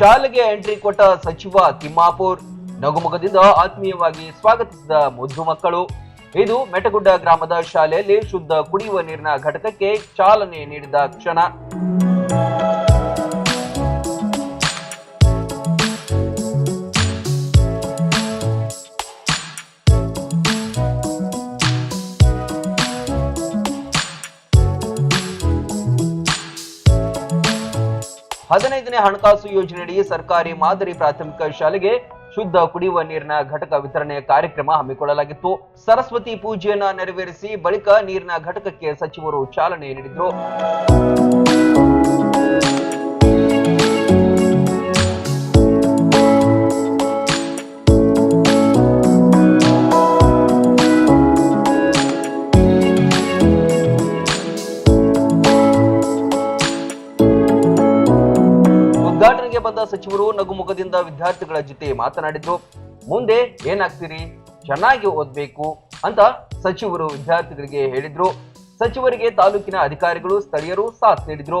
ಶಾಲೆಗೆ ಎಂಟ್ರಿ ಕೊಟ್ಟ ಸಚಿವ ತಿಮ್ಮಾಪುರ್, ನಗುಮುಖದಿಂದ ಆತ್ಮೀಯವಾಗಿ ಸ್ವಾಗತಿಸಿದ ಮುದ್ದು ಮಕ್ಕಳು. ಇದು ಮೆಟಗುಡ್ಡ ಗ್ರಾಮದ ಶಾಲೆಯಲ್ಲಿ ಶುದ್ಧ ಕುಡಿಯುವ ನೀರಿನ ಘಟಕಕ್ಕೆ ಚಾಲನೆ ನೀಡಿದ ಕ್ಷಣ. ಹದಿನೈದನೇ ಹಣಕಾಸು ಯೋಜನೆಯಡಿ ಸರ್ಕಾರಿ ಮಾದರಿ ಪ್ರಾಥಮಿಕ ಶಾಲೆಗೆ ಶುದ್ಧ ಕುಡಿಯುವ ನೀರಿನ ಘಟಕ ವಿತರಣೆಯ ಕಾರ್ಯಕ್ರಮ ಹಮ್ಮಿಕೊಳ್ಳಲಾಗಿತ್ತು. ಸರಸ್ವತಿ ಪೂಜೆಯನ್ನ ನೆರವೇರಿಸಿ ಬಳಿಕ ನೀರಿನ ಘಟಕಕ್ಕೆ ಸಚಿವರು ಚಾಲನೆ ನೀಡಿದ್ರು. ಉದ್ಘಾಟನೆಗೆ ಬಂದ ಸಚಿವರು ನಗುಮುಖದಿಂದ ವಿದ್ಯಾರ್ಥಿಗಳ ಜೊತೆ ಮಾತನಾಡಿದ್ರು. ಮುಂದೆ ಏನಾಗ್ತೀರಿ? ಚೆನ್ನಾಗಿ ಓದ್ಬೇಕು ಅಂತ ಸಚಿವರು ವಿದ್ಯಾರ್ಥಿಗಳಿಗೆ ಹೇಳಿದ್ರು. ಸಚಿವರಿಗೆ ತಾಲೂಕಿನ ಅಧಿಕಾರಿಗಳು ಸ್ಥಳೀಯರು ಸಾಥ್ ನೀಡಿದ್ರು.